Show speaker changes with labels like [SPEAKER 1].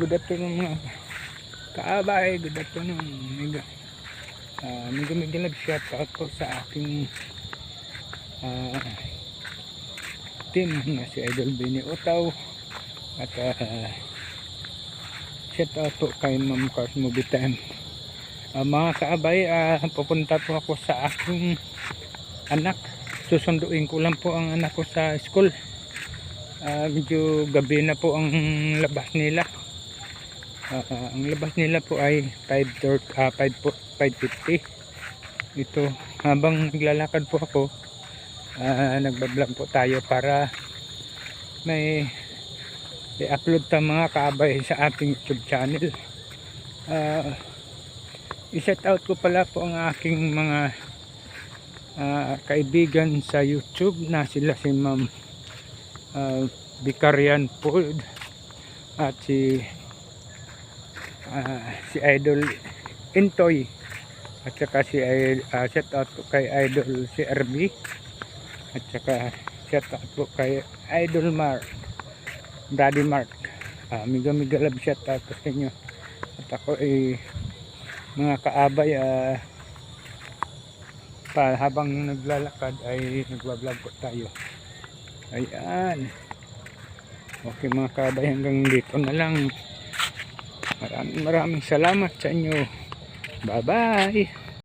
[SPEAKER 1] good afternoon mga kaabay, good afternoon. Mega, uh, mega mega love shout out po sa aking ah, team na si Idol Benny Otaw at uh, shout out po kay Ma'am Cars Movie Time. Ah, mga kaabay, ah, pupunta po ako sa aking anak. Susunduin ko lang po ang anak ko sa school. Ah, medyo gabi na po ang labas nila. Ah, ang labas nila po ay 5.30 ah, 5 po, 5.50 ito habang naglalakad po ako ah, nagbablog po tayo para may i-upload ta mga kaabay sa ating youtube channel. Ah, i-set out ko pala po ang aking mga ah, kaibigan sa youtube na sila si ma'am uh, Vicarian Food at si ah, si Idol Intoy. At saka si uh, shout out po kay Idol si RB at saka shout out po kay Idol Mark Daddy Mark. Uh, miga miga love shout out po sa inyo. At ako ay mga kaabay ah, pa habang naglalakad ay nagbablog po tayo. Ayan. Okay mga kabay hanggang dito na lang. Maraming maraming salamat sa inyo. Bye bye.